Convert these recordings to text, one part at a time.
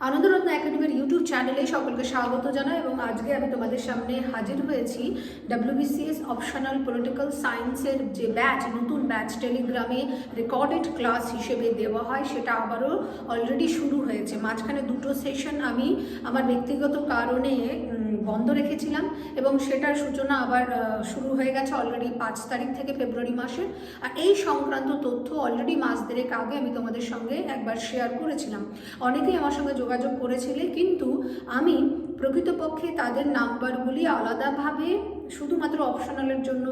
আনন্দরত্ন একাডেমির ইউটিউব চ্যানেলে সকলকে স্বাগত জানাই এবং আজকে আমি তোমাদের সামনে হাজির হয়েছি ডাব্লিউবিসিএস অপশনাল পলিটিক্যাল সায়েন্সের যে ব্যাচ, নতুন ব্যাচ টেলিগ্রামে রেকর্ডেড ক্লাস হিসেবে দেওয়া হয়, সেটা আবারও অলরেডি শুরু হয়েছে। মাঝখানে দুটো সেশন আমি আমার ব্যক্তিগত কারণে বন্ধ রেখেছিলাম এবং সেটার সূচনা আবার শুরু হয়ে গেছে অলরেডি পাঁচ তারিখ থেকে ফেব্রুয়ারি মাসে। আর এই সংক্রান্ত তথ্য অলরেডি মাস দেড়েক আগে আমি তোমাদের সঙ্গে একবার শেয়ার করেছিলাম। অনেকেই আমার সঙ্গে যোগাযোগ করেছিলে, কিন্তু আমি প্রকৃতপক্ষে তাদের নাম্বারগুলি আলাদাভাবে শুধুমাত্র অপশনালের জন্য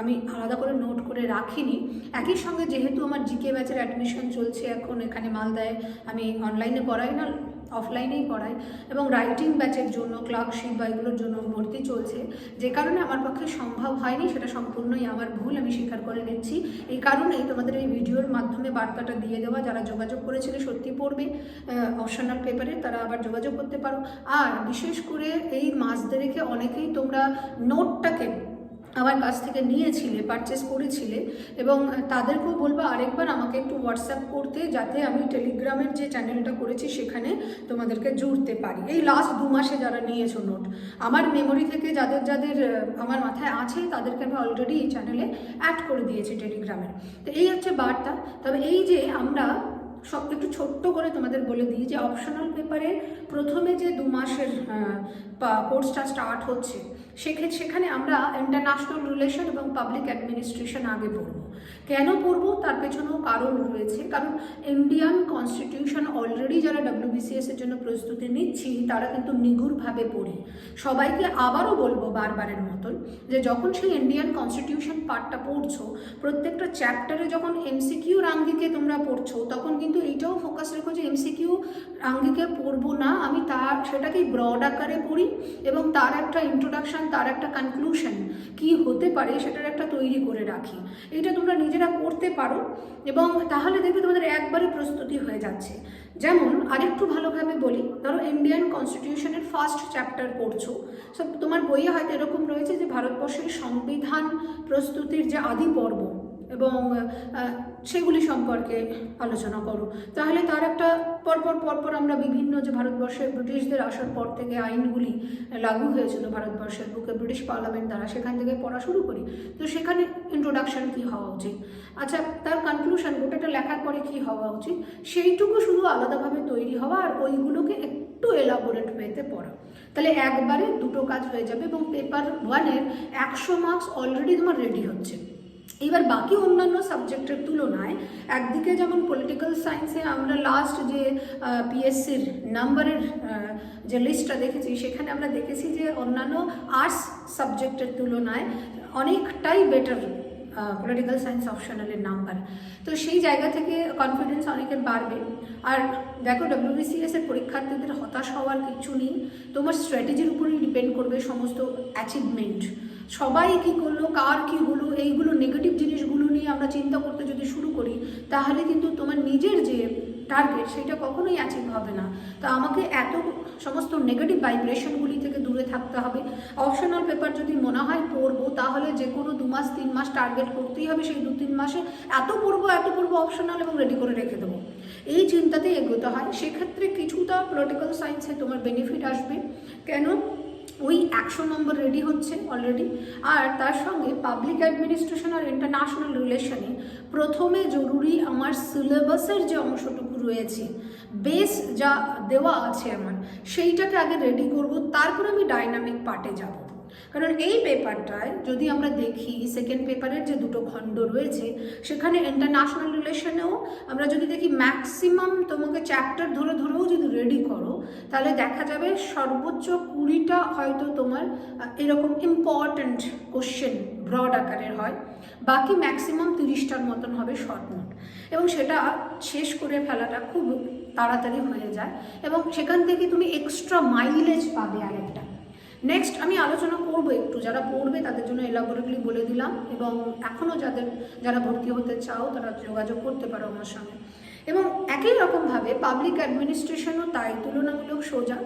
আমি আলাদা করে নোট করে রাখিনি। একই সঙ্গে যেহেতু আমার জিকে ব্যাচের অ্যাডমিশন চলছে এখন, এখানে মালদায় আমি অনলাইনে পড়াই না অফলাইনেই পড়াই এবং রাইটিং ব্যাচের জন্য ক্লার্কশিপ বা এগুলোর জন্য ভর্তি চলছে। যে কারণে আমার পক্ষে সম্ভব হয়নি, সেটা সম্পূর্ণই আমার ভুল, আমি স্বীকার করে নিচ্ছি। এই কারণেই তোমাদের এই ভিডিওর মাধ্যমে বার্তাটা দিয়ে দেওয়া, যারা যোগাযোগ করেছিল সত্যি পড়বে অপশনাল পেপারে তারা আবার যোগাযোগ করতে পারো। আর বিশেষ করে এই মাস দেরেকে অনেকেই তোমরা নোটটাকে আমার কাছ থেকে নিয়েছিলে পারচেস করেছিলে এবং তাদেরকেও বলব আরেকবার আমাকে একটু হোয়াটসঅ্যাপ করতে যাতে আমি টেলিগ্রামের যে চ্যানেলটা করেছি সেখানে তোমাদেরকে জুড়তে পারি। এই লাস্ট দু মাসে যারা নিয়েছো নোট আমার মেমোরি থেকে যাদের যাদের আমার মাথায় আছে তাদেরকে আমি অলরেডি এই চ্যানেলে অ্যাড করে দিয়েছি টেলিগ্রামে তো এই হচ্ছে বার্তা। তবে এই যে আমরা সব একটু ছোট্ট করে তোমাদের বলে দিই যে অপশনাল পেপারে প্রথমে যে দু মাসের কোর্সটা স্টার্ট হচ্ছে, সেক্ষেত্রে সেখানে আমরা ইন্টারন্যাশনাল রিলেশন এবং পাবলিক অ্যাডমিনিস্ট্রেশন আগে পড়ব। কেন পড়ব? তার পেছনেও কারণ রয়েছে। কারণ ইন্ডিয়ান কনস্টিটিউশন অলরেডি যারা ডাব্লিউবিসিএস এর জন্য প্রস্তুতি নিচ্ছি, তারা কিন্তু নিগুড়ভাবে পড়ি। সবাইকে আবারও বলব বারবারের মতন যে যখন সেই ইন্ডিয়ান কনস্টিটিউশন পার্টটা পড়ছো, প্রত্যেকটা চ্যাপ্টারে যখন এমসিকিউ রাঙ্গিকে তোমরা পড়ছো, তখন কিন্তু এইটাও ফোকাস রেখো যে এমসিকিউ রাঙ্গিকে পড়ব না। আমি তার, সেটাকেই ব্রড আকারে পড়ি এবং তার একটা ইন্ট্রোডাকশন তার একটা কনক্লুশন কি হতে পারে সেটার একটা তৈরি করে রাখি। এটা তোমরা নিজেরা করতে পারো এবং তাহলে দেখবে তোমাদের একবারে প্রস্তুতি হয়ে যাচ্ছে। যেমন আরেকটু ভালোভাবে বলি, ধরো ইন্ডিয়ান কনস্টিটিউশনের ফার্স্ট চ্যাপ্টার পড়ছো। সব তোমার বইয়ে হয়তো এরকম রয়েছে যে ভারতবর্ষের সংবিধান প্রস্তুতির যে আদি পর্ব এবং সেগুলি সম্পর্কে আলোচনা করো। তাহলে তার একটা পরপর পরপর আমরা বিভিন্ন যে ভারতবর্ষের ব্রিটিশদের আসার পর থেকে আইনগুলি লাগু হয়েছিল ভারতবর্ষের বুকে, ব্রিটিশ পার্লামেন্ট দ্বারা সেখান থেকে পড়া শুরু করি। তো সেখানে ইন্ট্রোডাকশন কী হওয়া উচিত? আচ্ছা তার কনক্লুশন গোটাটা লেখার পরে কী হওয়া উচিত? সেইটুকু শুধু আলাদাভাবে তৈরি হওয়া আর ওইগুলোকে একটু এলাবোরেট ওয়েতে পড়া। তাহলে একবারে দুটো কাজ হয়ে যাবে এবং পেপার ওয়ানের একশো মার্কস অলরেডি তোমার রেডি হচ্ছে। এবার বাকি অন্যান্য সাবজেক্টের তুলনায় একদিকে যেমন পলিটিক্যাল সায়েন্সে আমরা লাস্ট যে পিএসসির নাম্বারের যে লিস্টটা দেখেছি, সেখানে আমরা দেখেছি যে অন্যান্য আর্টস সাবজেক্টের তুলনায় অনেকটাই বেটার পলিটিক্যাল সায়েন্স অপশনালের নাম্বার তো সেই জায়গা থেকে কনফিডেন্স অনেকের বাড়বে। আর দেখো ডব্লিউবিসিএস এর পরীক্ষার্থীদের হতাশ হওয়ার কিছু নেই। তোমার স্ট্র্যাটেজির উপরেই ডিপেন্ড করবে সমস্ত অ্যাচিভমেন্ট সবাই কি করল, কার কি হলো, এইগুলো নেগেটিভ জিনিসগুলো নিয়ে আমরা চিন্তা করতে যদি শুরু করি, তাহলে কিন্তু তোমার নিজের যে টার্গেট সেটা কখনোই অ্যাচিভ হবে না। তো আমাকে এত সমস্ত নেগেটিভ ভাইব্রেশনগুলি থেকে দূরে থাকতে হবে। অপশনাল পেপার যদি মনে হয় পড়ব, তাহলে যে কোনো দু মাস, তিন মাস টার্গেট করতেই হবে সেই দু, তিন মাসে। এত পড়ব এত পড়ব অপশনাল এবং রেডি করে রেখে দেবো। এই চিন্তাতেই এগোতে হয়। সেক্ষেত্রে কিছুটা পলিটিক্যাল সায়েন্সে তোমার বেনিফিট আসবে। কেন? ওই একশো নম্বর রেডি হচ্ছে অলরেডি আর তার সঙ্গে পাবলিক অ্যাডমিনিস্ট্রেশন আর ইন্টারন্যাশনাল রিলেশনে প্রথমে জরুরি আমার সিলেবাসের যে অংশটুকু রয়েছে বেস যা দেওয়া আছে আমার, সেইটাকে আগে রেডি করব, তারপর আমি ডাইনামিক পার্টে যাব। কারণ এই পেপারটায় যদি আমরা দেখি সেকেন্ড পেপারের যে দুটো খণ্ড রয়েছে, সেখানে ইন্টারন্যাশনাল রিলেশনেও আমরা যদি দেখি ম্যাক্সিমাম তোমাকে চ্যাপ্টার ধরে ধরেও যদি রেডি করো, তাহলে দেখা যাবে সর্বোচ্চ কুড়িটা হয়তো তোমার এরকম ইম্পর্ট্যান্ট কোশ্চেন ব্রড আকারের হয়। বাকি ম্যাক্সিমাম তিরিশটার মতন হবে শর্ট নোট এবং সেটা শেষ করে ফেলাটা খুব তাড়াতাড়ি হয়ে যায়। এবং সেখান থেকে তুমি এক্সট্রা মাইলেজ পাবে আরেকটা। নেক্সট আমি আলোচনা করব একটু। যারা পড়বে, তাদের জন্য এলাবোরেটলি বলে দিলাম এবং এখনও যাদের, যারা ভর্তি হতে চাও, তারা যোগাযোগ করতে পারো আমার সঙ্গে। এবং একই রকমভাবে পাবলিক অ্যাডমিনিস্ট্রেশনও তাই, তুলনামূলক সোজা।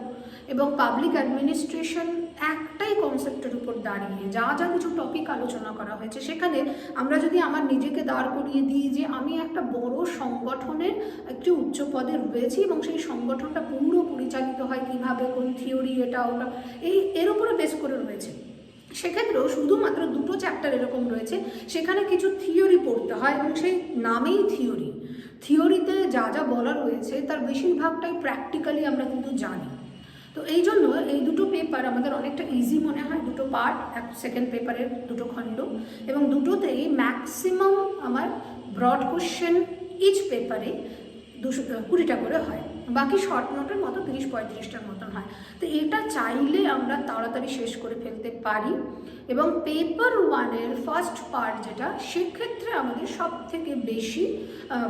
এবং পাবলিক অ্যাডমিনিস্ট্রেশন একটাই কনসেপ্টের উপর দাঁড়িয়ে যা যা কিছু টপিক আলোচনা করা হয়েছে, সেখানে আমরা যদি আমার নিজেকে দাঁড় করিয়ে দিই যে আমি একটা বড় সংগঠনের একটি উচ্চ পদে রয়েছি এবং সেই সংগঠনটা পুরো পরিচালিত হয়, কীভাবে, কোন থিওরি, এটা, ওটা, এই, এর উপরে বেস করে রয়েছে। সেক্ষেত্রেও শুধুমাত্র দুটো চ্যাপ্টার এরকম রয়েছে, সেখানে কিছু থিওরি পড়তে হয় এবং সেই নামেই থিওরি থিওরিতে যা যা বলা রয়েছে, তার বেশিরভাগটাই প্র্যাকটিক্যালি আমরা কিন্তু জানি। তো এই জন্য এই দুটো পেপার আমাদের অনেকটা ইজি মনে হয়, দুটো পার্ট এক সেকেন্ড পেপারের দুটো খণ্ড, এবং দুটোতেই ম্যাক্সিমাম আমার ব্রড কোশ্চেন ইচ পেপারে দুশো, কুড়িটা করে হয়। বাকি শর্ট নোটের মতো তিরিশ, পঁয়ত্রিশটার মতন হয়। তো এটা চাইলে আমরা তাড়াতাড়ি শেষ করে ফেলতে পারি। এবং পেপার ওয়ানের ফার্স্ট পার্ট যেটা, সেক্ষেত্রে আমাদের সব থেকে বেশি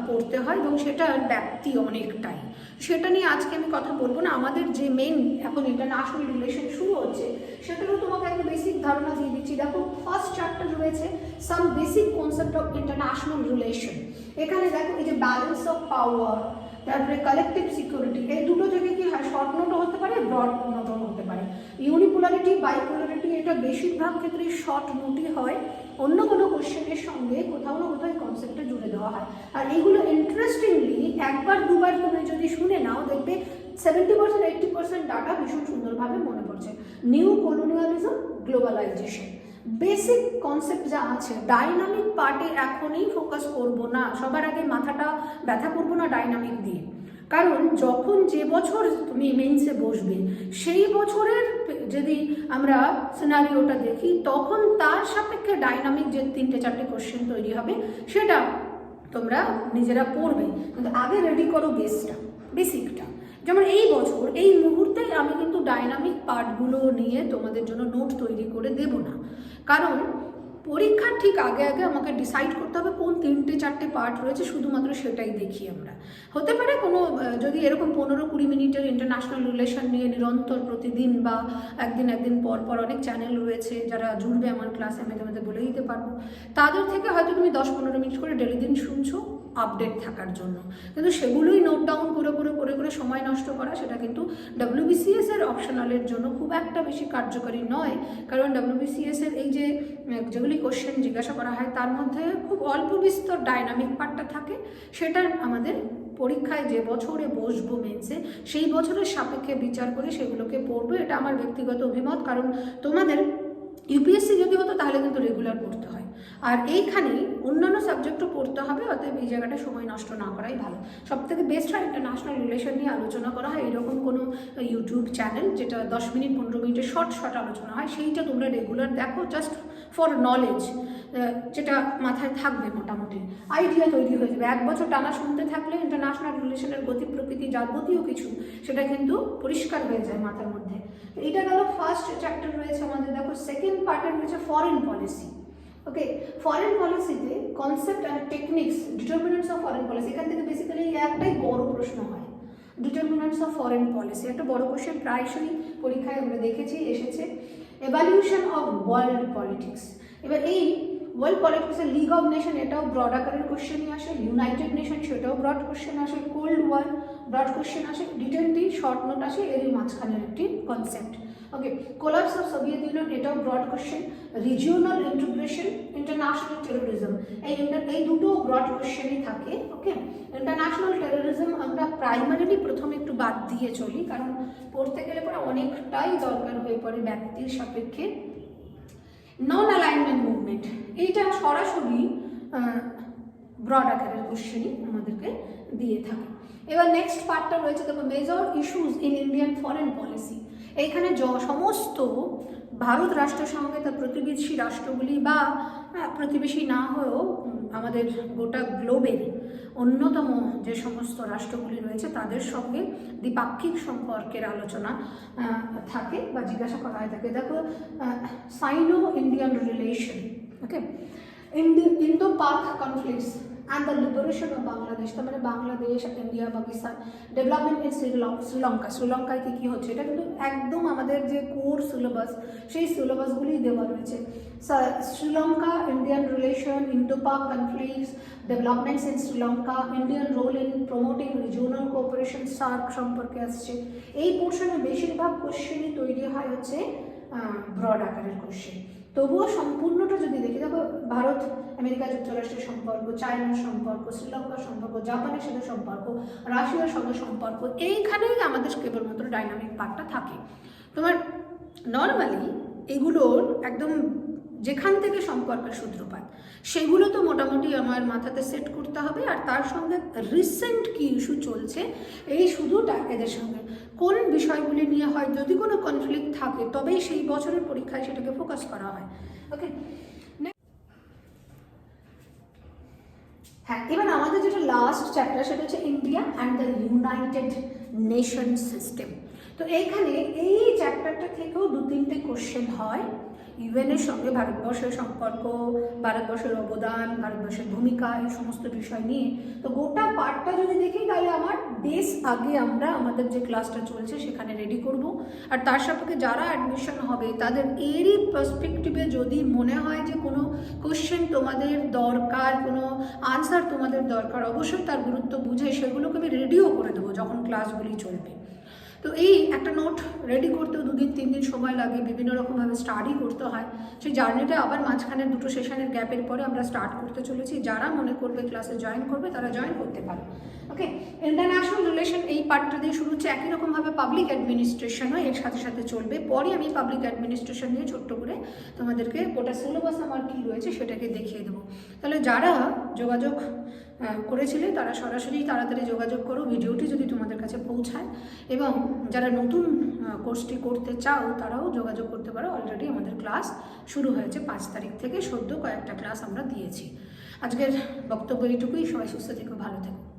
পড়তে হয় এবং সেটার ব্যাপ্তি অনেকটাই। সেটা নিয়ে আজকে আমি কথা বলব না। আমাদের যে মেন এখন ইন্টারন্যাশনাল রিলেশন শুরু হচ্ছে, সেটারও তোমাকে একটা বেসিক ধারণা দিয়ে দিচ্ছি। দেখো ফার্স্ট চ্যাপ্টার রয়েছে some basic concept of international relation এখানে দেখো, এই যে ব্যালেন্স অফ পাওয়ার তারপরে কালেকটিভ সিকিউরিটি এই দুটো থেকে কি হয়? শর্ট নোটও হতে পারে ব্রড নোটও হতে পারে। ইউনিপোলারিটি বাইপোলারিটি এটা বেশিরভাগ ক্ষেত্রে শর্ট নোটই হয়। অন্য কোনো কোশ্চেনের সঙ্গে কোথাও না কোথাও কনসেপ্টটা জুড়ে দেওয়া হয়। আর এইগুলো ইন্টারেস্টিংলি একবার, দুবার তুমি যদি শুনে নাও, দেখবে seventy percent eighty percent data ভীষণ সুন্দরভাবে মনে পড়ছে। New colonialism globalization basic concept যা আছে ডাইনামিক পার্টে এখনই ফোকাস করব না। সবার আগে মাথাটা ব্যথা করব না ডাইনামিক দিয়ে। কারণ যখন যে বছর তুমি মেন্সে বসবে, সেই বছরের যদি আমরা সিনারিওটা দেখি, তখন তার সাপেক্ষে ডাইনামিক যে তিনটে চারটে কোশ্চেন তৈরি হবে, সেটা তোমরা নিজেরা পড়বে। কিন্তু আগে রেডি করো বেসটা বেসিকটা যেমন এই বছর, এই মুহূর্তে আমি কিন্তু ডাইনামিক পার্টগুলো নিয়ে তোমাদের জন্য নোট তৈরি করে দেব না। কারণ পরীক্ষার ঠিক আগে আগে আমাকে ডিসাইড করতে হবে কোন তিনটে চারটে পার্ট রয়েছে, শুধুমাত্র সেটাই দেখি আমরা। হতে পারে কোনো যদি এরকম পনেরো কুড়ি মিনিটের ইন্টারন্যাশনাল রিলেশন নিয়ে নিরন্তর প্রতিদিন বা একদিন একদিন পর পর অনেক চ্যানেল রয়েছে যারা জুড়বে আমার ক্লাসে আমি তোমাদের বলে দিতে পারব। তাদের থেকে হয়তো তুমি দশ পনেরো মিনিট করে ডেলি দিন শুনছো। আপডেট থাকার জন্য। কিন্তু সেগুলোই নোট ডাউন করে করে করে করে সময় নষ্ট করা, সেটা কিন্তু ডাব্লিউবিসিএস এর অপশনালের জন্য খুব একটা বেশি কার্যকরী নয়। কারণ ডাব্লিউবিসিএস এর এই যে যেগুলি কোশ্চেন জিজ্ঞাসা করা হয়, তার মধ্যে খুব অল্প বিস্তর ডাইনামিক পার্টটা থাকে। সেটা আমাদের পরীক্ষায় যে বছরে বসবো মেন্সে সেই বছরের সাপেক্ষে বিচার করে সেগুলোকে পড়ব। এটা আমার ব্যক্তিগত অভিমত, কারণ তোমাদের ইউপিএসসি যদি হতো তাহলে কিন্তু রেগুলার পড়তে হয়। আর এইখানেই অন্যান্য সাবজেক্টও পড়তে হবে অতএব এই জায়গাটা সময় নষ্ট না করাই ভালো। সব থেকে বেস্ট হয় ইন্টারন্যাশনাল রিলেশন নিয়ে আলোচনা করা হয়। এরকম কোনো ইউটিউব চ্যানেল যেটা দশ মিনিট, পনেরো মিনিটের শর্ট শর্ট আলোচনা হয়, সেইটা তোমরা রেগুলার দেখো জাস্ট ফর নলেজ যেটা মাথায় থাকবে মোটামুটি। আইডিয়া তৈরি হয়ে যাবে। এক বছর টানা শুনতে থাকলে ইন্টারন্যাশনাল রিলেশনের গতি, প্রকৃতি যাবতীয় কিছু, সেটা কিন্তু পরিষ্কার হয়ে যায় মাথার মধ্যে। এটা গেল ফার্স্ট চ্যাপ্টার রয়েছে আমাদের। দেখো সেকেন্ড পার্টে রয়েছে ফরেন পলিসি ওকে ফরেন পলিসিতে concept and techniques determinants of foreign policy এখান থেকে বেসিক্যালি একটাই বড় প্রশ্ন হয়। ডিটারমিনেন্টস অফ ফরেন পলিসি একটা বড় কোশ্চেন প্রায়শই পরীক্ষায় আমরা দেখেছি, এসেছে। এভালিউশন অফ ওয়ার্ল্ড পলিটিক্স এবার এই ওয়ার্ল্ড পলিটিক্সের লিগ অফ নেশন এটাও ব্রড আকারের কোশ্চেনই আসে। ইউনাইটেড নেশন সেটাও ব্রড কোশ্চেন আসে। কোল্ড ওয়ার ব্রড কোশ্চেন আসে। ডিটেনটি শর্ট নোট আসে, এরই মাঝখানের একটি concept okay collapse of Soviet Union এটাও broad question regional integration international terrorism এই দুটো ব্রড কোশ্চেনই থাকে ওকে ইন্টারন্যাশনাল টেরোরিজম আমরা প্রাইমারিলি প্রথমে একটু বাদ দিয়ে চলি, কারণ পড়তে গেলে পরে অনেকটাই দরকার হয়ে পড়ে ব্যক্তির সাপেক্ষে। নন অ্যালাইনমেন্ট মুভমেন্ট এইটা সরাসরি ব্রড আকারের কোশ্চেনই আমাদেরকে দিয়ে থাকে। এবার নেক্সট পার্টটা রয়েছে, দেখো major issues in Indian foreign policy এইখানে য- সমস্ত ভারত রাষ্ট্রের সঙ্গে তার প্রতিবেশী রাষ্ট্রগুলি বা প্রতিবেশী না হয়েও আমাদের গোটা গ্লোবের অন্যতম যে সমস্ত রাষ্ট্রগুলি রয়েছে তাদের সঙ্গে দ্বিপাক্ষিক সম্পর্কের আলোচনা থাকে বা জিজ্ঞাসা করা হয় থাকে। দেখো Sino Indian relation okay Indo Pak conflicts and the liberation of Bangladesh তার মানে Bangladesh India Pakistan development in Sri Lanka শ্রীলঙ্কায় কী কী হচ্ছে? এটা কিন্তু একদম আমাদের যে কোর সিলেবাস সেই সিলেবাসগুলি দেওয়া রয়েছে। Sri Lanka Indian relation Indo Pak conflicts developments in Sri Lanka Indian role in promoting regional cooperation SAARC সম্পর্কে আসছে। এই পোর্শনে বেশিরভাগ কোশ্চেনই তৈরি হয় হচ্ছে ব্রড আকারের কোশ্চেন তবুও সম্পূর্ণটা যদি দেখি দেখো ভারত, আমেরিকা যুক্তরাষ্ট্রের সম্পর্ক, চায়নার সম্পর্ক, শ্রীলঙ্কার সম্পর্ক, জাপানের সাথে সম্পর্ক, রাশিয়ার সঙ্গে সম্পর্ক, এইখানেই আমাদের কেবলমাত্র ডাইনামিক পার্টটা থাকে। তোমার নর্মালি এগুলোর একদম যেখান থেকে সম্পর্কের সূত্রপাত, সেগুলো তো মোটামুটি আমার মাথাতে সেট করতে হবে, আর তার সঙ্গে রিসেন্ট কি ইস্যু চলছে, এই শুধুটা এদের সঙ্গে কোন বিষয়গুলি নিয়ে হয়, যদি কোনো কনফ্লিক্ট থাকে, তবেই সেই বছরের পরীক্ষায় সেটাকে ফোকাস করা হয়। ওকে হ্যাঁ এবার আমাদের যেটা লাস্ট চ্যাপ্টার সেটা হচ্ছে India and the United Nation system তো এইখানে এই চ্যাপ্টারটা থেকেও দু তিনটে কোশ্চেন হয়। ইউএনের সঙ্গে ভারতবর্ষের সম্পর্ক, ভারতবর্ষের অবদান, ভারতবর্ষের ভূমিকা, এই সমস্ত বিষয় নিয়ে। তো গোটা পার্টটা যদি দেখি, তাহলে আমার বেস আগে আমরা আমাদের যে ক্লাসটা চলছে, সেখানে রেডি করব। আর তার সাপেক্ষে যারা অ্যাডমিশন হবে, তাদের এরই পার্সপেক্টিভে যদি মনে হয় যে কোনো কোশ্চেন তোমাদের দরকার, কোনো আনসার তোমাদের দরকার, অবশ্যই তার গুরুত্ব বুঝে সেগুলোকে আমি রেডিও করে দেবো যখন ক্লাসগুলি চলবে। তো এই একটা নোট রেডি করতেও দুদিন তিন দিন সময় লাগে, বিভিন্ন রকমভাবে স্টাডি করতে হয়। সেই জার্নিটা আবার মাঝখানে দুটো সেশনের গ্যাপের পরে আমরা স্টার্ট করতে চলেছি। যারা মনে করবে ক্লাসে জয়েন করবে, তারা জয়েন করতে পারে। ওকে ইন্টারন্যাশনাল রিলেশন এই পার্টটা দিয়ে শুরু হচ্ছে। একই রকমভাবে পাবলিক অ্যাডমিনিস্ট্রেশনও এর সাথে সাথে চলবে। পরে আমি পাবলিক অ্যাডমিনিস্ট্রেশন নিয়ে ছোট্ট করে তোমাদেরকে গোটা সিলেবাস আমার কী রয়েছে সেটাকে দেখিয়ে দেবো। তাহলে যারা যোগাযোগ করেছিলে, তারা সরাসরি তাড়াতাড়ি যোগাযোগ করো। ভিডিওটি যদি তোমাদের কাছে পৌঁছায়। এবং যারা নতুন কোর্সটি করতে চাও, তারাও যোগাযোগ করতে পারো। অলরেডি আমাদের ক্লাস শুরু হয়েছে পাঁচ তারিখ থেকে। সদ্য কয়েকটা ক্লাস আমরা দিয়েছি। আজকের বক্তব্য এইটুকুই। সবাই সুস্থ থেকো, ভালো থেকো।